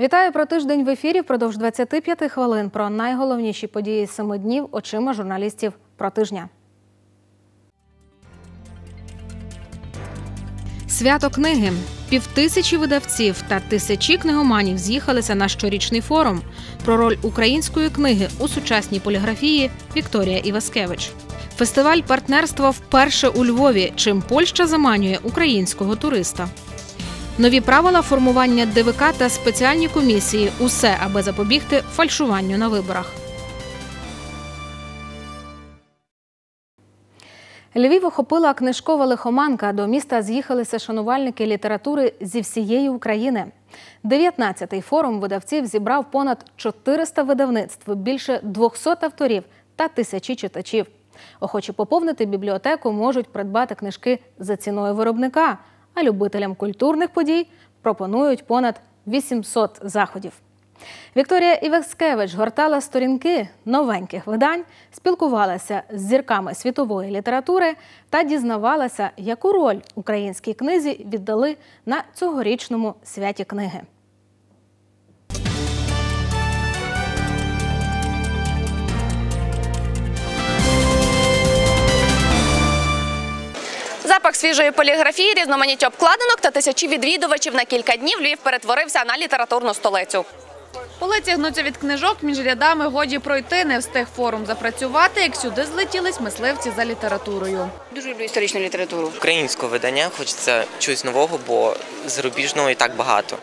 Вітаю про тиждень в ефірі. Впродовж 25 хвилин про найголовніші події семи днів очима журналістів про тижня. Свято книги. Півтисячі видавців та тисячі книгоманів з'їхалися на щорічний форум про роль української книги у сучасній поліграфії Вікторія Іваскевич. Фестиваль партнерства вперше у Львові, чим Польща заманює українського туриста. Нові правила формування ДВК та спеціальні комісії усе, аби запобігти фальшуванню на виборах. Львів охопила книжкова лихоманка. До міста з'їхалися шанувальники літератури зі всієї України. 19-й форум видавців зібрав понад 400 видавництв, більше 200 авторів та тисячі читачів. Охочі поповнити бібліотеку можуть придбати книжки за ціною виробника, а любителям культурних подій пропонують понад 800 заходів. Вікторія Іваскевич гортала сторінки новеньких видань, спілкувалася з зірками світової літератури та дізнавалася, яку роль українській книзі віддали на цьогорічному святі книги. Запах свіжої поліграфії, різноманіття обкладинок та тисячі відвідувачів на кілька днів Львів перетворився на літературну столицю. Полиці гнуться від книжок, між рядами годі пройти. Не встиг форум запрацювати, як сюди злетілись мисливці за літературою. Дуже люблю історичну літературу. Українського видання хочеться чогось нового, бо зарубіжного і так багато.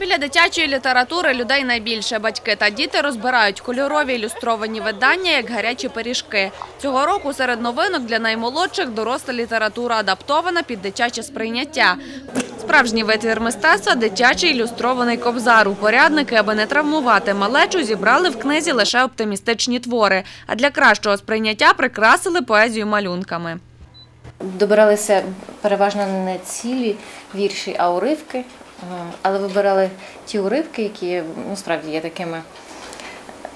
Біля дитячої літератури людей найбільше. Батьки та діти розбирають кольорові ілюстровані видання, як гарячі пиріжки. Цього року серед новинок для наймолодших доросла література адаптована під дитяче сприйняття. Справжній витвір мистецтва – дитячий ілюстрований кобзар. Упорядники, аби не травмувати малечу, зібрали в книзі лише оптимістичні твори, а для кращого сприйняття прикрасили поезію малюнками. Добиралися переважно не цілі вірші, а уривки. Е, Але вибирали ті уривки, які насправді є такими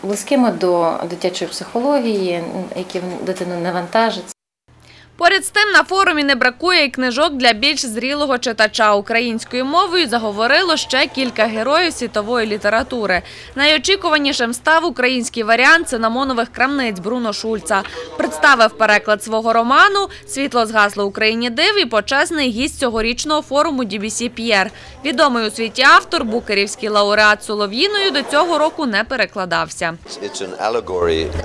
близькими до дитячої психології, які дитину не вантажать. Поряд з тим на форумі не бракує і книжок для більш зрілого читача. Українською мовою заговорило ще кілька героїв світової літератури. Найочікуванішим став український варіант цинамонових крамниць Бруно Шульца. Представив переклад свого роману «Світло згасло Україні див» і почесний гість цьогорічного форуму DBC П'єр. Відомий у світі автор, букерівський лауреат Солов'їною до цього року не перекладався.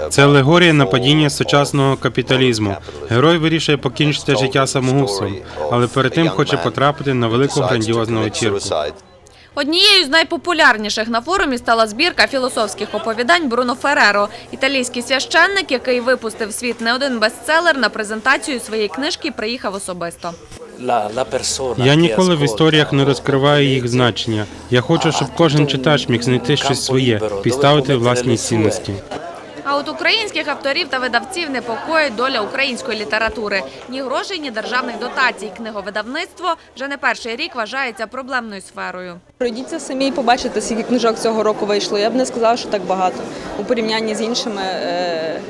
Це алегорія на падіння сучасного капіталізму. Герой вирішує покінчити життя самогубством, але перед тим хоче потрапити на велику грандіозну вечірку. Однією з найпопулярніших на форумі стала збірка філософських оповідань Бруно Фереро. Італійський священник, який випустив світ не один бестселер, на презентацію своєї книжки приїхав особисто. Я ніколи в історіях не розкриваю їх значення. Я хочу, щоб кожен читач міг знайти щось своє, підставити власні цінності. А от українських авторів та видавців непокоїть доля української літератури. Ні грошей, ні державних дотацій. Книговидавництво вже не перший рік вважається проблемною сферою. Пройдіться самі і побачите, скільки книжок цього року вийшло. Я б не сказала, що так багато у порівнянні з іншими е,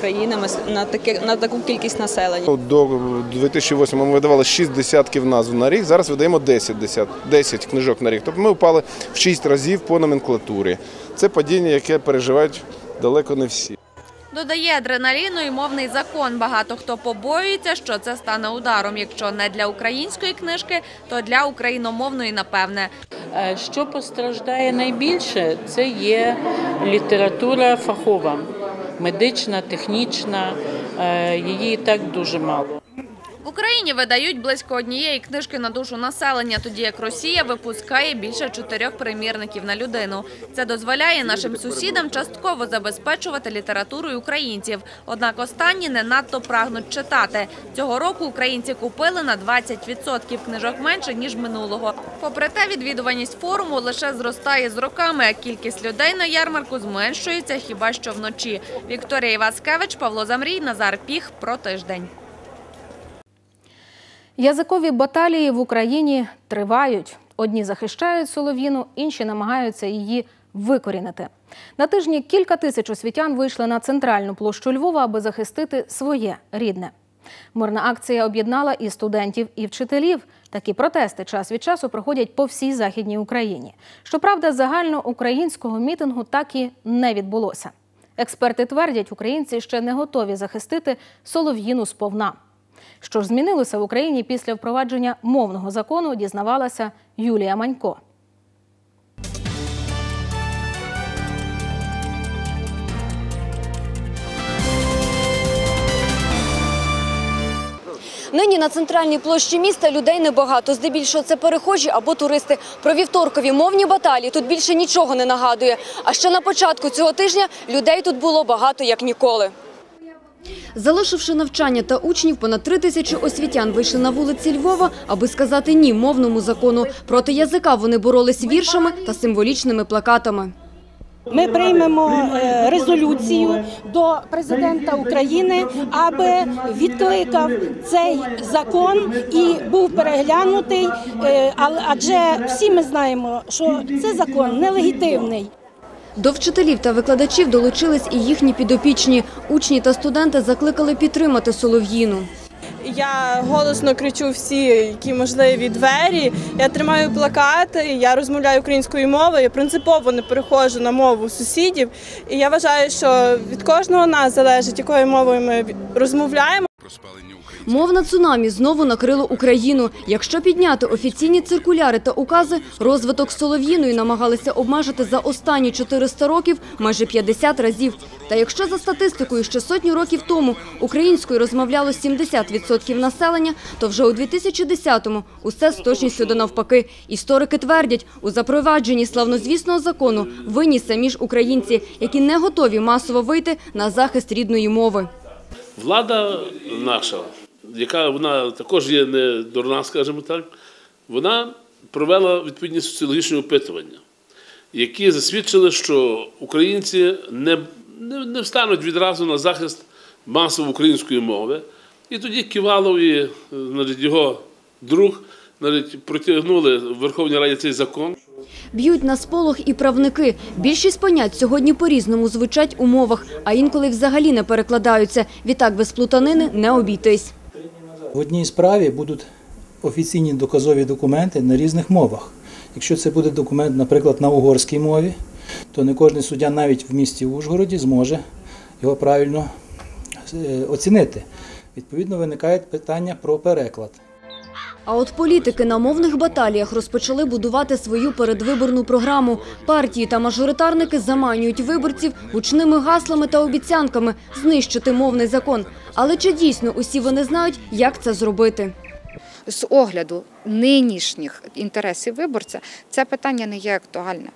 країнами на таке на таку кількість населення. До 2008 ми видавали 6 десятків назв на рік, зараз видаємо 10, 10, 10 книжок на рік. Тобто ми впали в 6 разів по номенклатурі. Це падіння, яке переживають далеко не всі. Додає адреналіну і мовний закон. Багато хто побоюється, що це стане ударом. Якщо не для української книжки, то для україномовної, напевне. Е, Що постраждає найбільше, це є література фахова, медична, технічна. Е, Її і так дуже мало. Україні видають близько однієї книжки на душу населення, тоді як Росія випускає більше чотирьох примірників на людину. Це дозволяє нашим сусідам частково забезпечувати літературою українців. Однак останні не надто прагнуть читати. Цього року українці купили на 20% книжок менше ніж минулого. Попри те, відвідуваність форуму лише зростає з роками, а кількість людей на ярмарку зменшується хіба що вночі. Вікторія Іваскевич, Павло Замрій, Назар Піх про тиждень. Язикові баталії в Україні тривають. Одні захищають солов'їну, інші намагаються її викорінити. На тижні кілька тисяч освітян вийшли на центральну площу Львова, аби захистити своє рідне. Мирна акція об'єднала і студентів, і вчителів. Такі протести час від часу проходять по всій західній Україні. Щоправда, загальноукраїнського мітингу так і не відбулося. Експерти твердять, українці ще не готові захистити солов'їну сповна. Що ж змінилося в Україні після впровадження мовного закону, дізнавалася Юлія Манько. Нині на центральній площі міста людей небагато. Здебільшого це перехожі або туристи. Про вівторкові мовні баталії тут більше нічого не нагадує. А ще на початку цього тижня людей тут було багато як ніколи. Залишивши навчання та учнів, понад три тисячі освітян вийшли на вулиці Львова, аби сказати ні мовному закону. Проти язика вони боролись віршами та символічними плакатами. Ми приймемо е, резолюцію до президента України, аби відкликав цей закон і був переглянутий. е, Адже всі ми знаємо, що цей закон нелегітимний. До вчителів та викладачів долучились і їхні підопічні. Учні та студенти закликали підтримати Солов'їну. Я голосно кричу всі, які можливі двері. Я тримаю плакати, я розмовляю українською мовою. Я принципово не переходжу на мову сусідів. І я вважаю, що від кожного нас залежить, якою мовою ми розмовляємо. Мовне цунамі знову накрило Україну. Якщо підняти офіційні циркуляри та укази, розвиток Солов'їної намагалися обмежити за останні 400 років майже 50 разів. Та якщо за статистикою ще сотню років тому українською розмовляло 70% населення, то вже у 2010-му усе з точністю до навпаки. Історики твердять, у запровадженні славнозвісного закону винні самі ж українці, які не готові масово вийти на захист рідної мови. Влада наша, яка вона також є не дурна, скажімо так, вона провела відповідні соціологічні опитування, які засвідчили, що українці не, не, не встануть відразу на захист масово української мови. І тоді Ківалов і значить, його друг значить, протягнули в Верховній Раді цей закон. Б'ють на сполох і правники. Більшість понять сьогодні по-різному звучать у мовах, а інколи взагалі не перекладаються. Відтак без плутанини не обійтись. В одній справі будуть офіційні доказові документи на різних мовах. Якщо це буде документ, наприклад, на угорській мові, то не кожен суддя навіть в місті Ужгороді зможе його правильно е, оцінити. Відповідно, виникає питання про переклад. А от політики на мовних баталіях розпочали будувати свою передвиборну програму. Партії та мажоритарники заманюють виборців гучними гаслами та обіцянками знищити мовний закон. Але чи дійсно усі вони знають, як це зробити? з огляду нинішніх інтересів виборця це питання не є актуальне.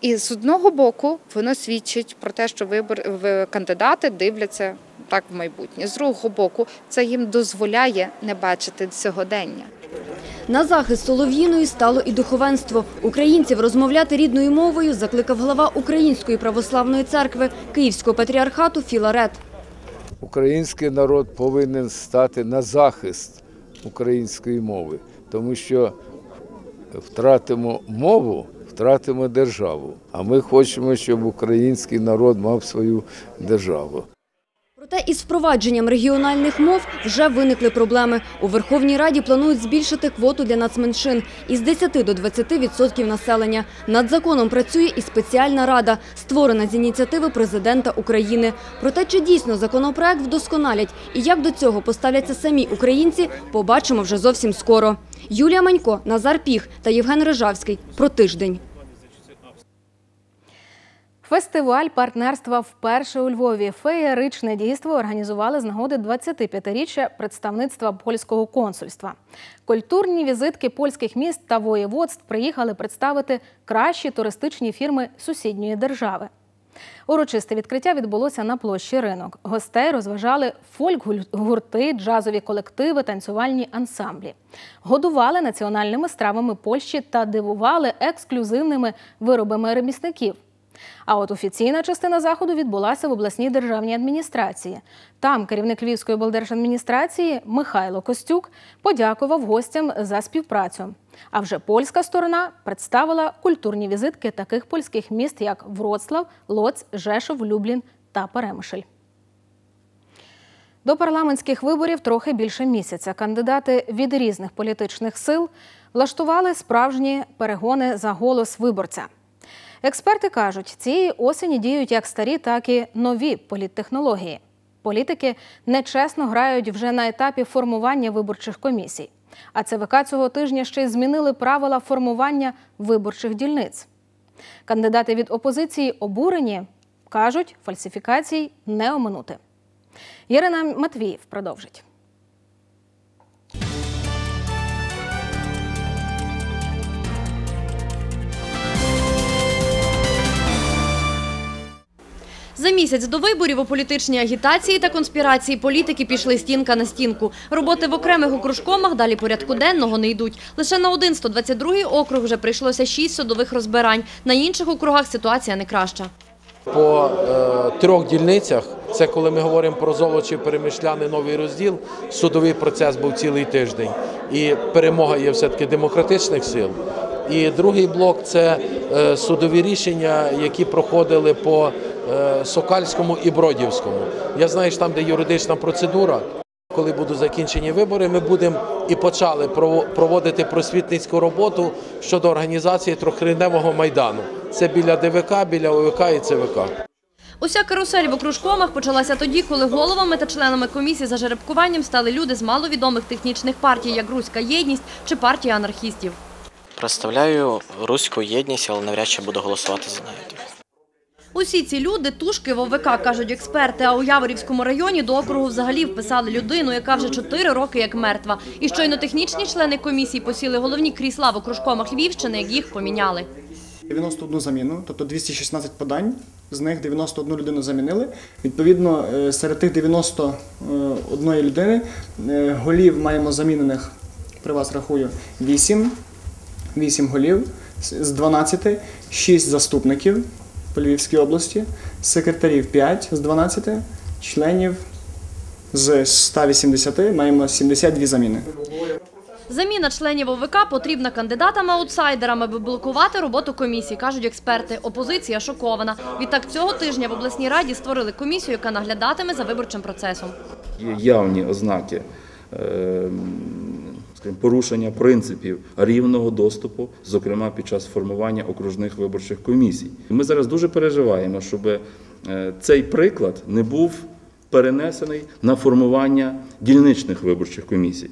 І з одного боку воно свідчить про те, що вибор кандидати дивляться так в майбутнє. З другого боку, це їм дозволяє не бачити сьогодення. На захист Солов'їної стало і духовенство. Українців розмовляти рідною мовою закликав глава Української православної церкви Київського патріархату Філарет. Український народ повинен стати на захист української мови, тому що втратимо мову, втратимо державу. А ми хочемо, щоб український народ мав свою державу. Проте із впровадженням регіональних мов вже виникли проблеми. У Верховній Раді планують збільшити квоту для нацменшин із 10 до 20 відсотків населення. Над законом працює і спеціальна рада, створена з ініціативи президента України. Проте чи дійсно законопроект вдосконалять і як до цього поставляться самі українці, побачимо вже зовсім скоро. Юлія Манько, Назар Піх та Євген Рижавський. Про тиждень. Фестиваль партнерства вперше у Львові. Феєричне дійство організували з нагоди 25-річчя представництва польського консульства. Культурні візитки польських міст та воєводств приїхали представити кращі туристичні фірми сусідньої держави. Урочисте відкриття відбулося на площі ринок. Гостей розважали фольк-гурти, джазові колективи, танцювальні ансамблі. Годували національними стравами Польщі та дивували ексклюзивними виробами ремісників. А от офіційна частина заходу відбулася в обласній державній адміністрації. Там керівник Львівської облдержадміністрації Михайло Костюк подякував гостям за співпрацю. А вже польська сторона представила культурні візитки таких польських міст, як Вроцлав, Лоць, Жешов, Люблін та Перемишль. До парламентських виборів трохи більше місяця. Кандидати від різних політичних сил влаштували справжні перегони за голос виборця. Експерти кажуть, цієї осені діють як старі, так і нові політтехнології. Політики нечесно грають вже на етапі формування виборчих комісій. А ЦВК цього тижня ще й змінили правила формування виборчих дільниць. Кандидати від опозиції обурені кажуть, фальсифікацій не оминути. Ярина Матвіїв продовжить. За місяць до виборів у політичній агітації та конспірації політики пішли стінка на стінку. Роботи в окремих окружкомах далі порядку денного не йдуть. Лише на один 122-й округ вже прийшлося шість судових розбирань. На інших округах ситуація не краща. По е, трьох дільницях, це коли ми говоримо про Золочів, Перемишляни, новий розділ, судовий процес був цілий тиждень. І перемога є все-таки демократичних сил. І другий блок це е, судові рішення, які проходили по Сокальському і Бродівському. Я знаю, що там, де юридична процедура, коли будуть закінчені вибори, ми будемо і почали прово- проводити просвітницьку роботу щодо організації трьохрівневого майдану. Це біля ДВК, біля ОВК і ЦВК. Уся карусель в окружкомах почалася тоді, коли головами та членами комісії за жеребкуванням стали люди з маловідомих технічних партій, як Руська єдність чи партія анархістів. Представляю руську єдність, але навряд чи буду голосувати за неї. Усі ці люди тушки в кажуть експерти. А у Яворівському районі до округу взагалі вписали людину, яка вже чотири роки як мертва. І щойно технічні члени комісії посіли головні крісла в окружкомах Львівщини, як їх поміняли. 91 заміну, тобто 216 подань, з них 91 людину замінили. Відповідно, е, серед тих 91 людини е, голів маємо замінених, при вас рахую, 8, 8 голів з 12, 6 заступників по Львівській області, секретарів 5 з 12, членів з 180 маємо 72 заміни. Заміна членів ОВК потрібна кандидатам-аутсайдерам, аби блокувати роботу комісії, кажуть експерти. Опозиція шокована. Відтак цього тижня в обласній раді створили комісію, яка наглядатиме за виборчим процесом. Є явні ознаки е, порушення принципів рівного доступу, зокрема під час формування окружних виборчих комісій. Ми зараз дуже переживаємо, щоб е, цей приклад не був перенесений на формування дільничних виборчих комісій.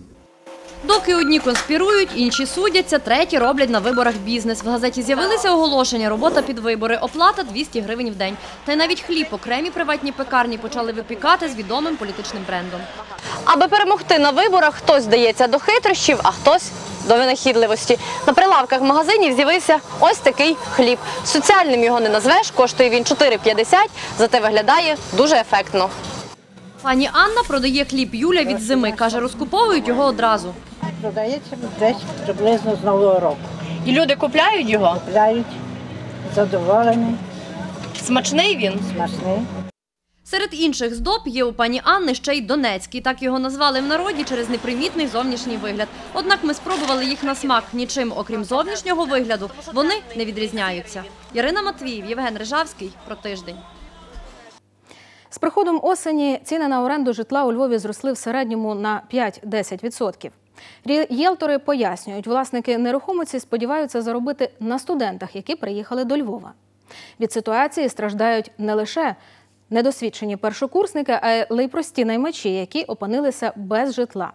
Доки одні конспірують, інші судяться, треті роблять на виборах бізнес. В газеті з'явилися оголошення, робота під вибори, оплата 200 гривень в день. Та й навіть хліб окремі приватні пекарні почали випікати з відомим політичним брендом. Аби перемогти на виборах, хтось здається до хитрощів, а хтось до винахідливості. На прилавках магазинів з'явився ось такий хліб. Соціальним його не назвеш, коштує він 4,50, зате виглядає дуже ефектно. Пані Анна продає хліб Юля від зими. Каже, розкуповують його одразу. Продається десь приблизно з Нового року. І люди купляють його? Купляють, задоволені, Смачний він? смачний. Серед інших здоб є у пані Анни ще й Донецький. Так його назвали в народі через непримітний зовнішній вигляд. Однак ми спробували їх на смак. Нічим, окрім зовнішнього вигляду, вони не відрізняються. Ярина Матвіїв, Євген Рижавський. Про тиждень. З приходом осені ціни на оренду житла у Львові зросли в середньому на 5-10%. Рієлтори пояснюють, власники нерухомості сподіваються заробити на студентах, які приїхали до Львова. Від ситуації страждають не лише недосвідчені першокурсники, а й прості наймачі, які опинилися без житла.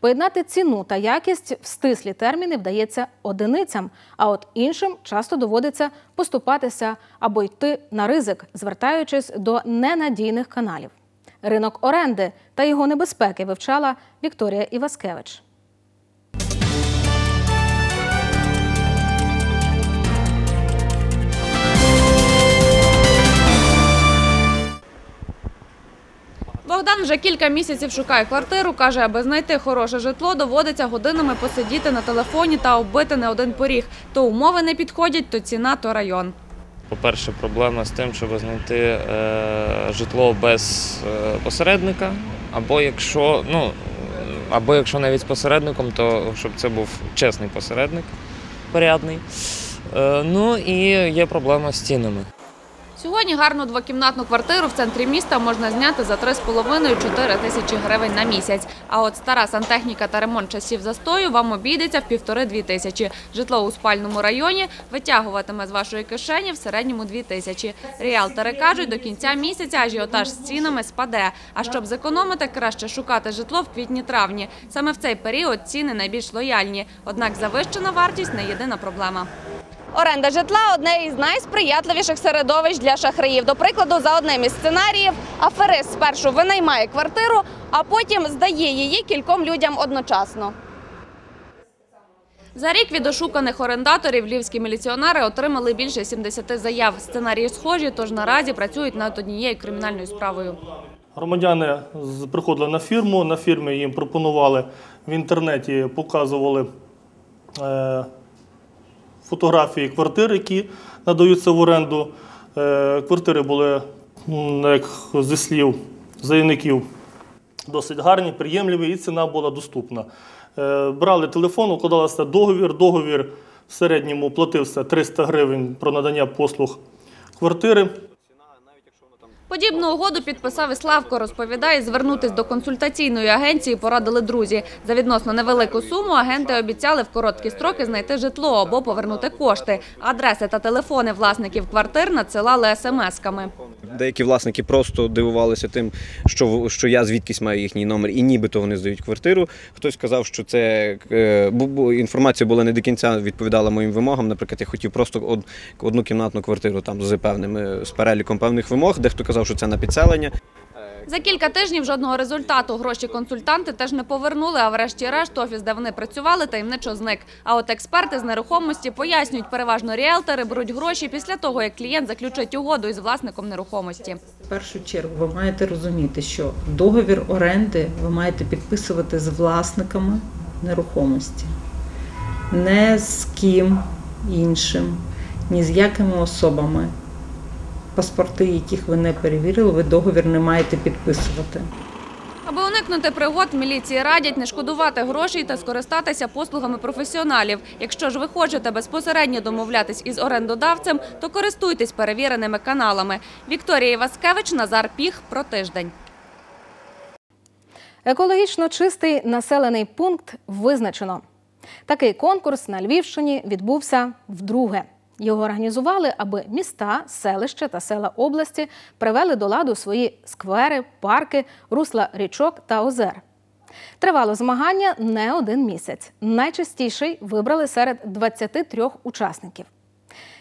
Поєднати ціну та якість в стислі терміни вдається одиницям, а от іншим часто доводиться поступатися або йти на ризик, звертаючись до ненадійних каналів. Ринок оренди та його небезпеки вивчала Вікторія Іваскевич. Богдан вже кілька місяців шукає квартиру. Каже, аби знайти хороше житло, доводиться годинами посидіти на телефоні та оббити не один поріг. То умови не підходять, то ціна, то район. По-перше, проблема з тим, щоб знайти е, житло без е, посередника, або якщо, ну, або якщо навіть з посередником, то щоб це був чесний посередник, порядний. Е, ну і є проблема з цінами. Сьогодні гарну двокімнатну квартиру в центрі міста можна зняти за 3,5-4 тисячі гривень на місяць. А от стара сантехніка та ремонт часів застою вам обійдеться в півтори-дві тисячі. Житло у спальному районі витягуватиме з вашої кишені в середньому дві тисячі. Ріалтери кажуть, до кінця місяця ажіотаж з цінами спаде. А щоб зекономити, краще шукати житло в квітні-травні. Саме в цей період ціни найбільш лояльні. Однак завищена вартість не єдина проблема. Оренда житла одне із найсприятливіших середовищ для шахраїв. До прикладу, за одним із сценаріїв, аферист спершу винаймає квартиру, а потім здає її кільком людям одночасно. За рік від ошуканих орендаторів львівські міліціонери отримали більше 70 заяв. Сценарії схожі, тож наразі працюють над однією кримінальною справою. Громадяни з- приходили на фірму, на фірмі їм пропонували в інтернеті, показували е, фотографії квартир, які надаються в оренду. Е, квартири були, як зі слів заявників, досить гарні, приємливі, і ціна була доступна. Е, брали телефон, укладалися договір. Договір в середньому платився 300 гривень про надання послуг квартири. Подібну угоду підписав і Славко. Розповідає, звернутись до консультаційної агенції порадили друзі. За відносно невелику суму агенти обіцяли в короткі строки знайти житло або повернути кошти. Адреси та телефони власників квартир надсилали смс-ками. Деякі власники просто дивувалися тим, що, що я звідкись маю їхній номер, і нібито вони здають квартиру. Хтось сказав, що це е, інформація була не до кінця відповідала моїм вимогам. Наприклад, я хотів просто одну кімнатну квартиру там з певними з переліком певних вимог. Дехто казав, що це на підселення. За кілька тижнів жодного результату. Гроші консультанти теж не повернули, а врешті-решт офіс, де вони працювали, таємничо зник. А от експерти з нерухомості пояснюють, переважно ріелтори беруть гроші після того, як клієнт заключить угоду із власником нерухомості. В першу чергу ви маєте розуміти, що договір оренди ви маєте підписувати з власниками нерухомості, не з ким іншим, ні з якими особами. Паспорти, яких ви не перевірили, ви договір не маєте підписувати. Аби уникнути пригод, міліції радять не шкодувати грошей та скористатися послугами професіоналів. Якщо ж ви хочете безпосередньо домовлятись із орендодавцем, то користуйтесь перевіреними каналами. Вікторія Іваскевич, Назар Піх про тиждень. Екологічно чистий населений пункт визначено. Такий конкурс на Львівщині відбувся вдруге. Його організували, аби міста, селища та села області привели до ладу свої сквери, парки, русла річок та озер. Тривало змагання не один місяць. Найчастіший вибрали серед 23 учасників.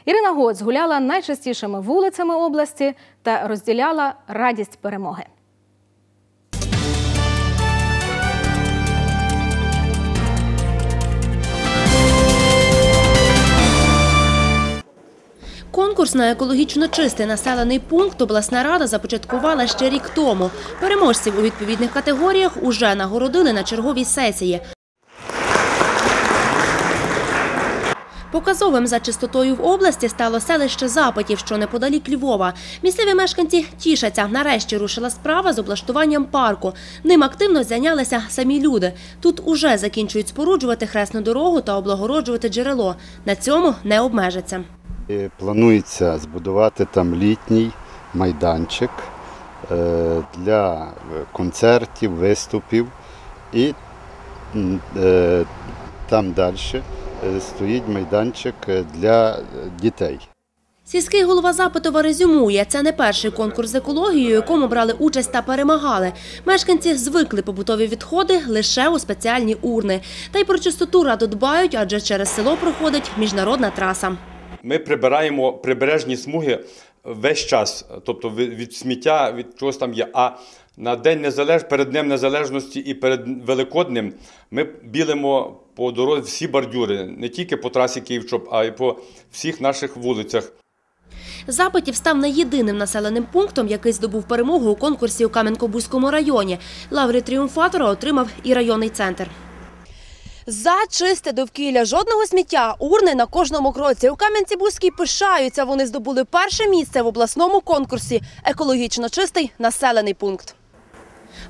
Ірина Гоць гуляла найчастішими вулицями області та розділяла радість перемоги. Конкурс на екологічно чистий населений пункт обласна рада започаткувала ще рік тому. Переможців у відповідних категоріях уже нагородили на черговій сесії. Показовим за чистотою в області стало селище Запитів, що неподалік Львова. Місцеві мешканці тішаться. Нарешті рушила справа з облаштуванням парку. Ним активно зайнялися самі люди. Тут уже закінчують споруджувати хресну дорогу та облагороджувати джерело. На цьому не обмежаться. І Планується збудувати там літній майданчик е, для е, концертів, виступів. І е, там далі стоїть майданчик е, для е, дітей. Сільський голова Запитова резюмує, це не перший конкурс з екологією, якому брали участь та перемагали. Мешканці звикли побутові відходи лише у спеціальні урни. Та й про чистоту радо дбають, адже через село проходить міжнародна траса. Ми прибираємо прибережні смуги весь час, тобто від сміття, від чогось там є. А на День Незалеж... перед Днем Незалежності і перед Великоднем ми білимо по дорозі всі бордюри, не тільки по трасі Київ-Чоп, а й по всіх наших вулицях. Запитів став не єдиним населеним пунктом, який здобув перемогу у конкурсі у Кам'янко-Бузькому районі. Лаври тріумфатора отримав і районний центр. За чисте довкілля жодного сміття, урни на кожному кроці. У Кам'янці-Бузькій пишаються. Вони здобули перше місце в обласному конкурсі Екологічно чистий населений пункт.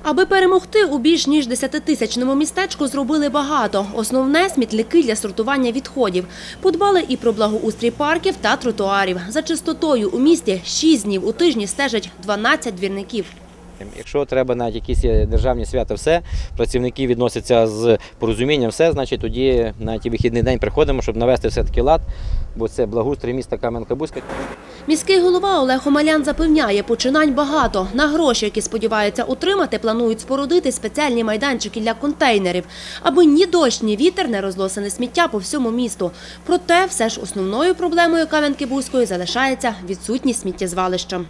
Аби перемогти у більш ніж 10-тисячному містечку зробили багато. Основне – смітники для сортування відходів. Подбали і про благоустрій парків та тротуарів. За чистотою у місті 6 днів у тижні стежать 12 двірників. Якщо треба навіть якісь державні свята, все, працівники відносяться з порозумінням, все, значить тоді на ті вихідний день приходимо, щоб навести все-таки лад, бо це благоустрій міста Кам'янка-Бузька. Міський голова Олег Омелян запевняє, починань багато. На гроші, які сподіваються отримати, планують спорудити спеціальні майданчики для контейнерів, аби ні дощ, ні вітер не розлосили сміття по всьому місту. Проте все ж основною проблемою Кам'янки-Бузької залишається відсутність сміттєзвалища.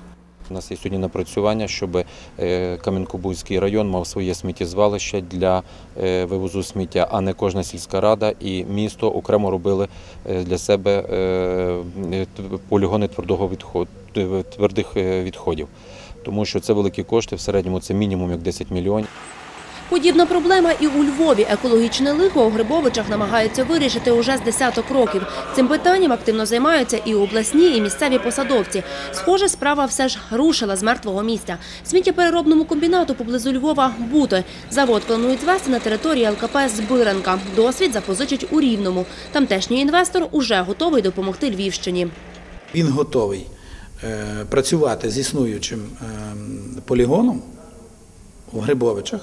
У нас є сьогодні напрацювання, щоб Кам'янкобузький район мав своє сміттєзвалище для е, вивозу сміття, а не кожна сільська рада і місто окремо робили е, для себе е, полігони твердого відходу, твердих е, відходів. Тому що це великі кошти, в середньому це мінімум як 10 мільйонів. Подібна проблема і у Львові. Екологічне лихо у Грибовичах намагаються вирішити уже з десяток років. Цим питанням активно займаються і обласні, і місцеві посадовці. Схоже, справа все ж рушила з мертвого місця. Сміттєпереробному комбінату поблизу Львова бути. Завод планують звести на території ЛКП Збиранка. Досвід запозичать у Рівному. Тамтешній інвестор уже готовий допомогти Львівщині. Він готовий е, працювати з існуючим е, полігоном у Грибовичах,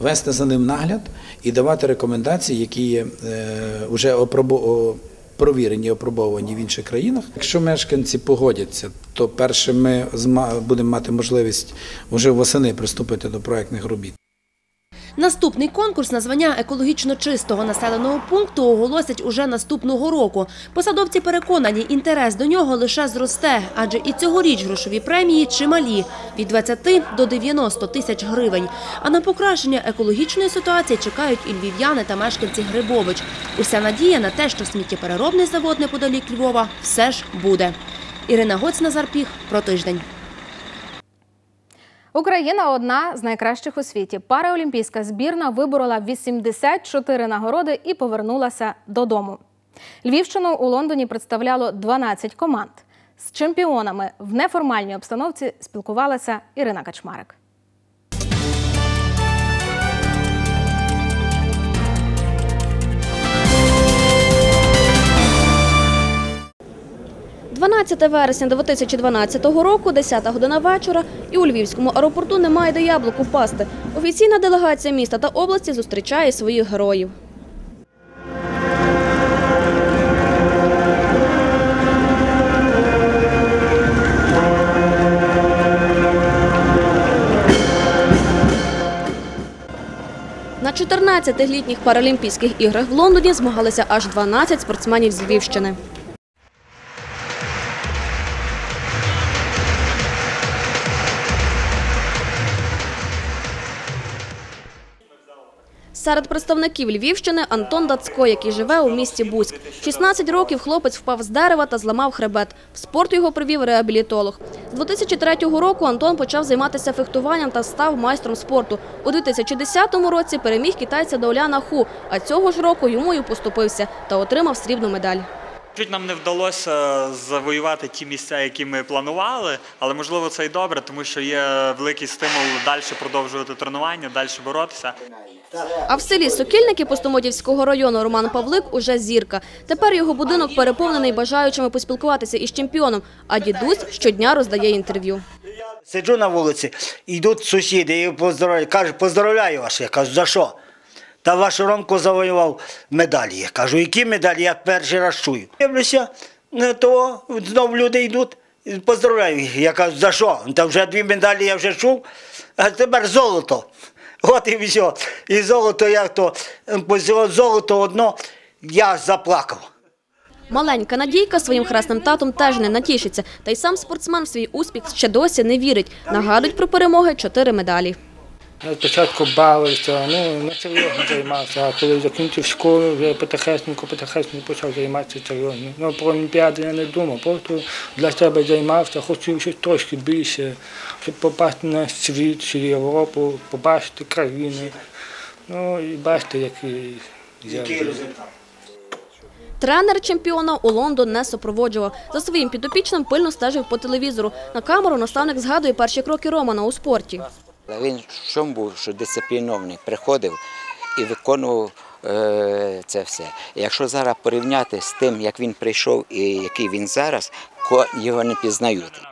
вести за ним нагляд і давати рекомендації, які є вже провірені, опробовані в інших країнах. Якщо мешканці погодяться, то перше ми будемо мати можливість вже восени приступити до проектних робіт. Наступний конкурс на звання екологічно чистого населеного пункту оголосять уже наступного року. Посадовці переконані, інтерес до нього лише зросте, адже і цьогоріч грошові премії чималі – від 20 до 90 тисяч гривень. А на покращення екологічної ситуації чекають і львів'яни та мешканці Грибович. Уся надія на те, що сміттєпереробний завод неподалік Львова все ж буде. Ірина Гоць, Назар Піх. Про тиждень. Україна одна з найкращих у світі. Параолімпійська збірна виборола 84 нагороди і повернулася додому. Львівщину у Лондоні представляло 12 команд. З чемпіонами в неформальній обстановці спілкувалася Ірина Качмарик. 12 вересня 2012 року, 10 година вечора, і у Львівському аеропорту немає де яблуку впасти. Офіційна делегація міста та області зустрічає своїх героїв. На 14 літніх паралімпійських іграх в Лондоні змагалися аж 12 спортсменів з Львівщини. Серед представників Львівщини Антон Дацько, який живе у місті Буськ. 16 років хлопець впав з дерева та зламав хребет. В спорт його привів реабілітолог. З 2003 року Антон почав займатися фехтуванням та став майстром спорту. У 2010 році переміг китайця Доуляна Ху, а цього ж року йому й поступився та отримав срібну медаль. Чуть нам не вдалося завоювати ті місця, які ми планували, але можливо це й добре, тому що є великий стимул далі продовжувати тренування, далі боротися. А в селі Сокільники Постомодівського району Роман Павлик уже зірка. Тепер його будинок переповнений бажаючими поспілкуватися із чемпіоном, а дідусь щодня роздає інтерв'ю. Сиджу на вулиці, йдуть сусіди і поздравляють. Кажуть, поздравляю вас. Я кажу, за що? Та ваш Ромко завоював медалі. Я кажу, які медалі? Я перший раз чую. Дивлюся, то знову люди йдуть, поздравляю. Я кажу, за що? Та вже дві медалі я вже чув, а тепер золото. От і все. І золото, як то золото одно, я заплакав. Маленька Надійка своїм хресним татом теж не натішиться. Та й сам спортсмен в свій успіх ще досі не вірить. Нагадують про перемоги чотири медалі. Спочатку бавився, ну не серйозно займався, а коли закінчив школу, вже потихесенько, потихесенько почав займатися серйозно. Ну, про Олімпіади я не думав, просто для себе займався, хотів щось трошки більше, щоб попасти на світ, чи Європу, побачити країни. Ну і бачите, який Який результат? Тренер чемпіона у Лондон не супроводжував. За своїм підопічним пильно стежив по телевізору. На камеру наставник згадує перші кроки Романа у спорті. Він в чому був, що дисциплінований, приходив і виконував е, це все. Якщо зараз порівняти з тим, як він прийшов і який він зараз, його не пізнають.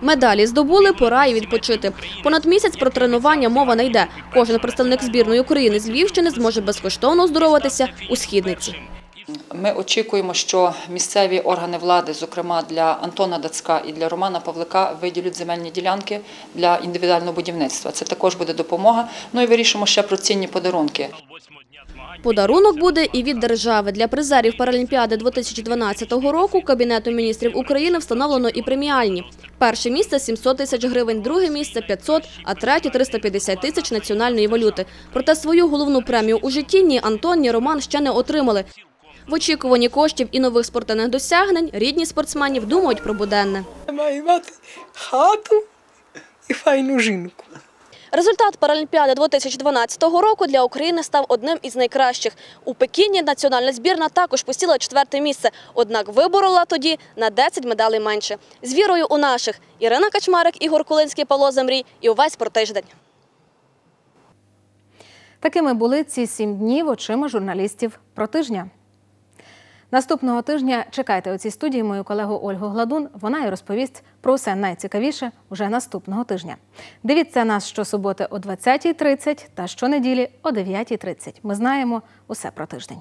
Медалі здобули, пора і відпочити. Понад місяць про тренування мова не йде. Кожен представник збірної України з Львівщини зможе безкоштовно оздоровитися у східниці. Ми очікуємо, що місцеві органи влади, зокрема для Антона Дацька і для Романа Павлика, виділять земельні ділянки для індивідуального будівництва. Це також буде допомога. Ну і вирішимо ще про цінні подарунки. Подарунок буде і від держави. Для призерів Паралімпіади 2012 року Кабінетом міністрів України встановлено і преміальні. Перше місце – 700 тисяч гривень, друге місце – 500, а третє – 350 тисяч національної валюти. Проте свою головну премію у житті ні Антон, ні Роман ще не отримали. В очікуванні коштів і нових спортивних досягнень рідні спортсменів думають про буденне. Маю мати хату і файну жінку. Результат Паралімпіади 2012 року для України став одним із найкращих. У Пекіні національна збірна також посіла четверте місце, однак виборола тоді на 10 медалей менше. З вірою у наших Ірина Качмарик, Ігор Кулинський, Павло Замрій і увесь про тиждень. Такими були ці сім днів очима журналістів про тижня. Наступного тижня чекайте у цій студії мою колегу Ольгу Гладун. Вона і розповість про все найцікавіше уже наступного тижня. Дивіться нас щосуботи о 20.30 та щонеділі о 9.30. Ми знаємо усе про тиждень.